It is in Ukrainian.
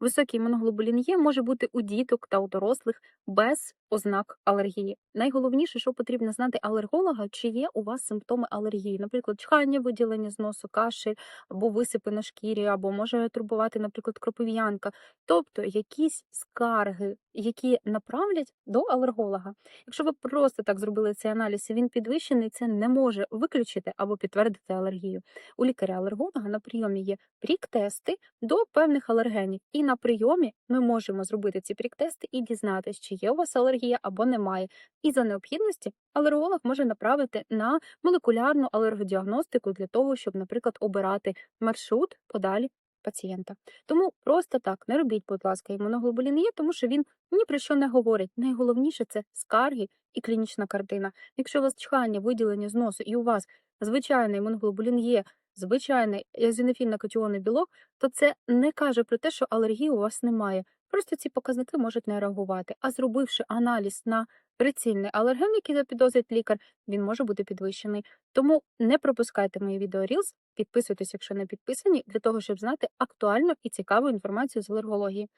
Високий імуноглобулін Є може бути у діток та у дорослих без ознак алергії. Найголовніше, що потрібно знати алерголога, чи є у вас симптоми алергії, наприклад, чхання, виділення з носу, кашель або висипи на шкірі, або може турбувати, наприклад, кропив'янка, тобто якісь скарги, які направлять до алерголога. Якщо ви просто так зробили цей аналіз, і він підвищений, це не може виключити або підтвердити алергію. У лікаря-алерголога на прийомі є прік-тести до певних алергенів, і на прийомі ми можемо зробити ці прік-тести і дізнатися, чи є у вас алергія або немає. І за необхідності алерголог може направити на молекулярну алергодіагностику для того, щоб, наприклад, обирати маршрут подалі пацієнта. Тому просто так не робіть, будь ласка, імуноглобулін є, тому що він ні про що не говорить. Найголовніше це скарги і клінічна картина. Якщо у вас чхання, виділення з носу, і у вас звичайний імуноглобулін є, звичайний езінофільно катіонний білок, то це не каже про те, що алергії у вас немає. Просто ці показники можуть не реагувати. А зробивши аналіз на прицільний алерген, який запідозрить лікар, він може бути підвищений. Тому не пропускайте мої відео Reels, підписуйтесь, якщо не підписані, для того, щоб знати актуальну і цікаву інформацію з алергології.